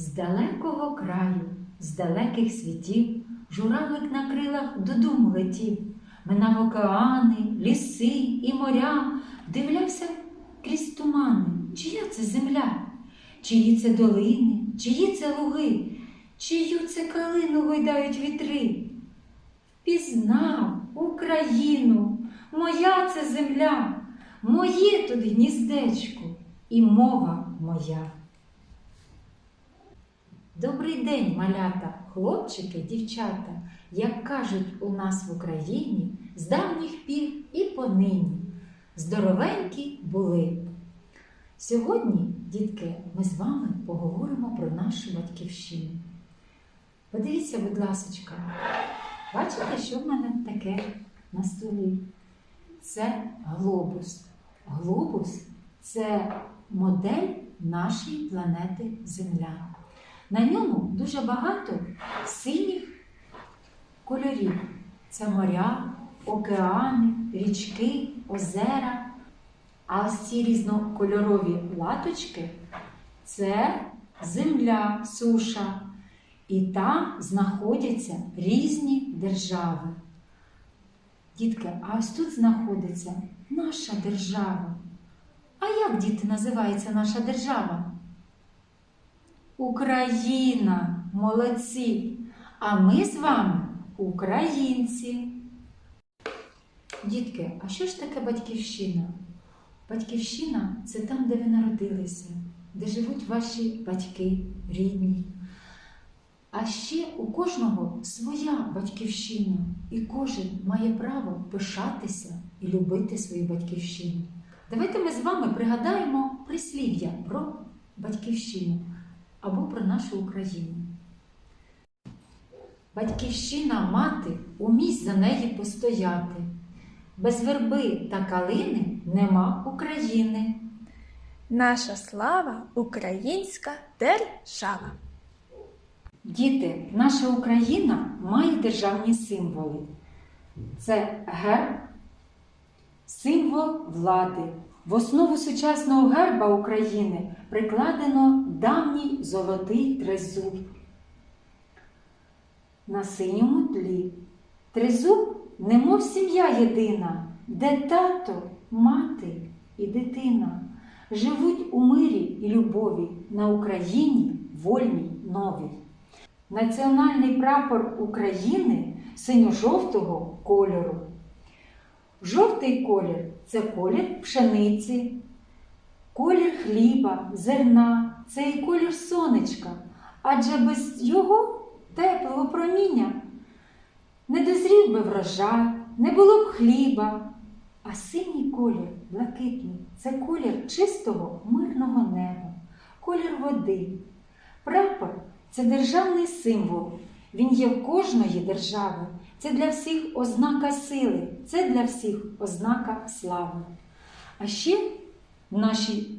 З далекого краю, з далеких світів, журавлик на крилах додому летів, минав океани, ліси і моря, дивлявся крізь тумани, чия це земля, чиї це долини, чиї це луги, чию це калину гойдають вітри. Пізнав Україну, моя це земля, моє тут гніздечко. І мова моя. Добрий день, малята, хлопчики, дівчата, як кажуть у нас в Україні з давніх пір і понині. Здоровенькі були. Сьогодні, дітки, ми з вами поговоримо про нашу батьківщину. Подивіться, будь ласочка, бачите, що в мене таке на столі? Це глобус. Глобус це модель нашої планети Земля. На ньому дуже багато синіх кольорів. Це моря, океани, річки, озера. А ось ці різнокольорові латочки це земля, суша. І там знаходяться різні держави. Дітки, а ось тут знаходиться наша держава. А як діти називається наша держава? Україна, молодці! А ми з вами українці. Дітки, а що ж таке батьківщина? Батьківщина це там, де ви народилися, де живуть ваші батьки, рідні. А ще у кожного своя батьківщина, і кожен має право пишатися і любити свою батьківщину. Давайте ми з вами пригадаємо прислів'я про батьківщину або про нашу Україну. Батьківщина мати, умій за неї постояти. Без верби та калини нема України. Наша слава українська держава. Діти, наша Україна має державні символи. Це герб, символ влади. В основу сучасного герба України прикладено давній золотий тризуб. На синьому тлі. Тризуб, немов сім'я єдина, де тато, мати і дитина живуть у мирі і любові на Україні вольній новій. Національний прапор України синьо-жовтого кольору. Жовтий колір це колір пшениці, колір хліба, зерна, це і колір сонечка, адже без його теплого проміння не дозрів би врожай, не було б хліба. А синій колір, блакитний, це колір чистого мирного неба, колір води. Прапор це державний символ. Він є в кожної держави. Це для всіх ознака сили, це для всіх ознака слави. А ще в нашій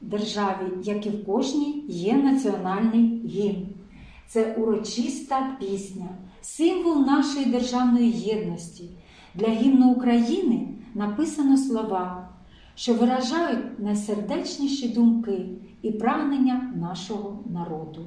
державі, як і в кожній, є національний гімн. Це урочиста пісня, символ нашої державної єдності. Для гімну України написано слова, що виражають найсердечніші думки і прагнення нашого народу.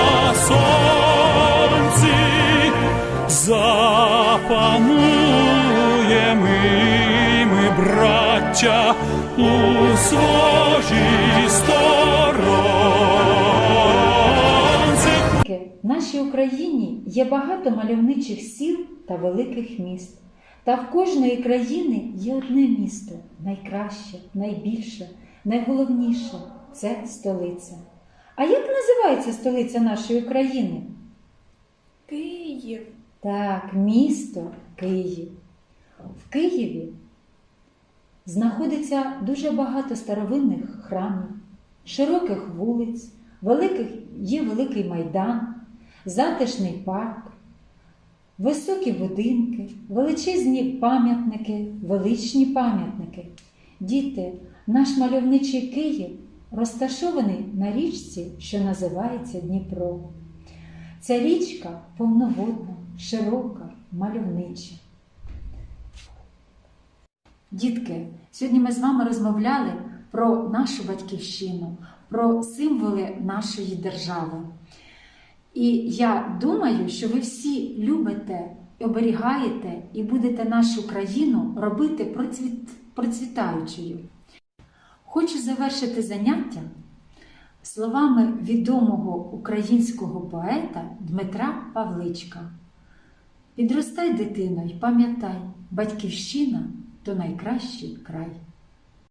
запануємо і ми, браття, у своїй сторонці. В нашій Україні є багато мальовничих сіл та великих міст. Та в кожної країни є одне місто найкраще, найбільше, найголовніше це столиця. А як називається столиця нашої країни? Київ. Так, місто Київ. В Києві знаходиться дуже багато старовинних храмів, широких вулиць, великих, є великий майдан, затишний парк, високі будинки, величезні пам'ятники, величні пам'ятники. Діти, наш мальовничий Київ розташований на річці, що називається Дніпро. Ця річка повноводна, широка, мальовнича. Дітки, сьогодні ми з вами розмовляли про нашу батьківщину, про символи нашої держави. І я думаю, що ви всі любите, оберігаєте і будете нашу країну робити процвіт... процвітаючою. Хочу завершити заняття словами відомого українського поета Дмитра Павличка. Підростай, дитино, і пам'ятай, батьківщина то найкращий край.